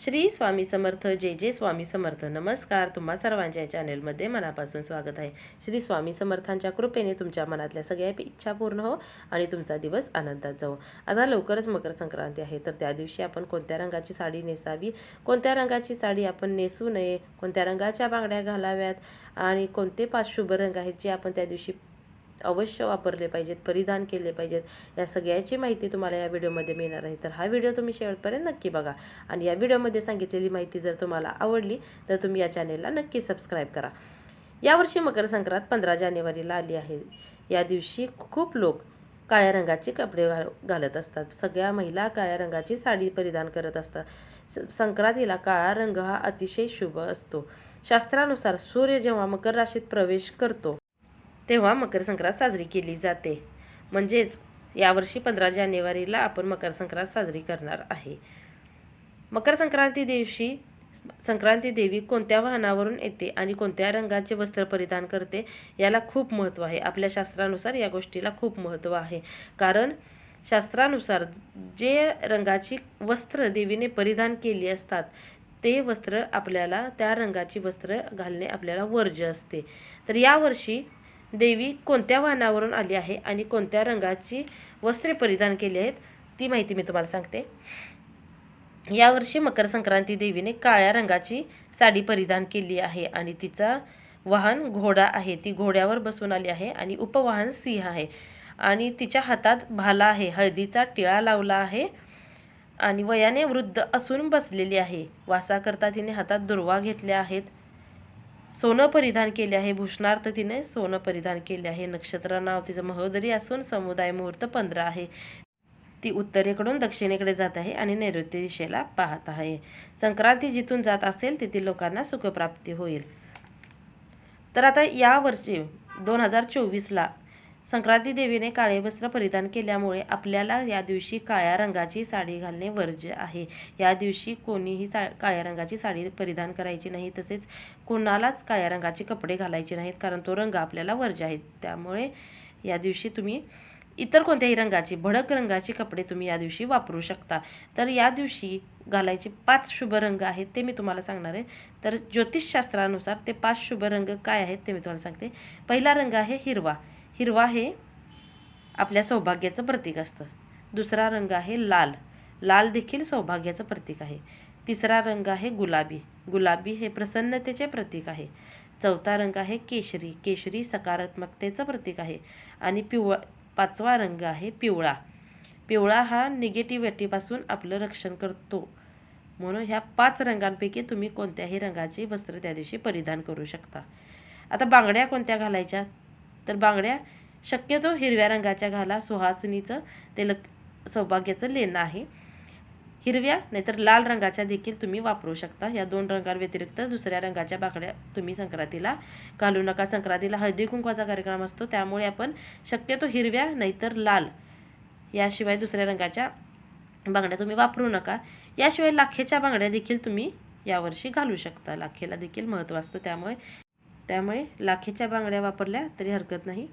श्री स्वामी समर्थ जय जय स्वामी समर्थ. नमस्कार तुम्हा सर्वांच्या चॅनेलमध्ये मनापासून स्वागत आहे. श्री स्वामी समर्थांच्या कृपेने तुमच्या मनातल्या सगळ्या इच्छा पूर्ण हो आणि तुमचा दिवस आनंदात जाऊ आता लवकरच मकर संक्रांती आहे तर त्या दिवशी आपण कोणत्या रंगाची साडी नेसावी? कोणत्या रंगाची साडी आपण नेसू नये? कोणत्या रंगाच्या बांगड्या घालाव्यात? आणि कोणते पाच शुभ रंग आहेत जे आपण त्या दिवशी अवश्य वापरले पाहिजेत परिधान केले पाहिजेत. या सगळ्याची माहिती तुम्हाला या व्हिडिओमध्ये मिळणार आहे. तर हा व्हिडिओ तुम्ही शेवटपर्यंत नक्की बघा. आणि या व्हिडिओमध्ये सांगितलेली माहिती जर तुम्हाला आवडली तर तुम्ही या चॅनेलला नक्की सबस्क्राईब करा. यावर्षी मकर संक्रांत पंधरा जानेवारीला आली आहे. या दिवशी खूप लोक काळ्या रंगाचे कपडे घाल घालत असतात. सगळ्या महिला काळ्या रंगाची साडी परिधान करत असतात. संक्रांतीला काळा रंग हा अतिशय शुभ असतो. शास्त्रानुसार सूर्य जेव्हा मकर राशीत प्रवेश करतो तेव्हा मकर संक्रांत साजरी केली जाते. म्हणजेच यावर्षी पंधरा जानेवारीला आपण मकर संक्रांत साजरी करणार आहे. मकर संक्रांती दिवशी संक्रांती देवी कोणत्या वाहनावरून येते आणि कोणत्या रंगाचे वस्त्र परिधान करते याला खूप महत्त्व आहे. आपल्या शास्त्रानुसार या गोष्टीला खूप महत्त्व आहे. कारण शास्त्रानुसार जे रंगाची वस्त्र देवीने परिधान केली असतात ते वस्त्र आपल्याला त्या रंगाची वस्त्र घालणे आपल्याला वर्ज्य असते. तर यावर्षी देवी कोणत्या वाहनावरून आली आहे आणि कोणत्या रंगाची वस्त्रे परिधान केली आहेत ती माहिती मी तुम्हाला सांगते. यावर्षी मकर संक्रांती देवीने काळ्या रंगाची साडी परिधान केली आहे आणि तिचा वाहन घोडा आहे. ती घोड्यावर बसून आली आहे आणि उपवाहन सिंह आहे आणि तिच्या हातात भाला आहे. हळदीचा टिळा लावला आहे आणि वयाने वृद्ध असून बसलेली आहे. वासाकरता तिने हातात दुर्वा घेतल्या आहेत. सोनं परिधान केले आहे. भूषणार्थ तिने सोनं परिधान केले आहे. नक्षत्र नाव तिचं महोदरी असून समुदाय मुहूर्त पंधरा आहे. ती उत्तरेकडून दक्षिणेकडे जात आहे आणि नैऋत्य दिशेला पाहत आहे. संक्रांती जिथून जात असेल तेथील लोकांना सुखप्राप्ती होईल. तर आता या वर्षी दोन हजार चोवीसला संक्रांती देवीने काळे वस्त्र परिधान केल्यामुळे आपल्याला या दिवशी काळ्या रंगाची साडी घालणे वर्ज्य आहे. या दिवशी कोणीही सा काळ्या रंगाची साडी परिधान करायची नाही तसेच कोणालाच काळ्या रंगाचे कपडे घालायचे नाहीत कारण तो रंग आपल्याला वर्ज्य आहे. त्यामुळे या दिवशी तुम्ही इतर कोणत्याही रंगाची भडक रंगाचे कपडे तुम्ही या दिवशी वापरू शकता. तर या दिवशी घालायचे पाच शुभ रंग आहेत ते मी तुम्हाला सांगणार आहे. तर ज्योतिषशास्त्रानुसार ते पाच शुभ रंग काय आहेत ते मी तुम्हाला सांगते. पहिला रंग आहे हिरवा. हिरवा हे आपल्या सौभाग्याचं प्रतीक असतं. दुसरा रंग आहे लाल. लाल देखील सौभाग्याचं प्रतीक आहे. तिसरा रंग आहे गुलाबी. गुलाबी हे प्रसन्नतेचे प्रतीक आहे. चौथा रंग आहे केशरी. केशरी सकारात्मकतेचं प्रतीक आहे. आणि पिवळा पाचवा रंग आहे पिवळा. पिवळा हा निगेटिव्हिटीपासून आपलं रक्षण करतो. म्हणून ह्या पाच रंगांपैकी तुम्ही कोणत्याही रंगाची वस्त्र त्या दिवशी परिधान करू शकता. आता बांगड्या कोणत्या घालायच्या? तर बांगड्या शक्यतो हिरव्या रंगाच्या घाला सुहासिनीचं ते लक सौभाग्याचं लेणं आहे. हिरव्या नाहीतर लाल रंगाच्या देखील तुम्ही वापरू शकता. या दोन रंगांव्यतिरिक्त दुसऱ्या रंगाच्या बाकड्या तुम्ही संक्रांतीला घालू नका. संक्रांतीला हळदी कुंकवाचा कार्यक्रम असतो. त्यामुळे आपण शक्यतो हिरव्या नाहीतर लाल याशिवाय दुसऱ्या रंगाच्या बांगड्या तुम्ही वापरू नका. याशिवाय लाखेच्या बांगड्या देखील तुम्ही यावर्षी घालू शकता. लाखेला देखील महत्त्व असतं. त्यामुळे त्यामुळे लाखेच्या बांगड्या वापरल्या तरी हरकत नाही.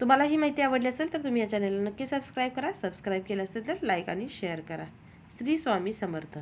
तुम्हाला ही माहिती आवडली असेल तर तुम्ही या चॅनलला नक्की सबस्क्राईब करा. सबस्क्राईब केलं असेल तर लाईक आणि शेअर करा. श्री स्वामी समर्थ.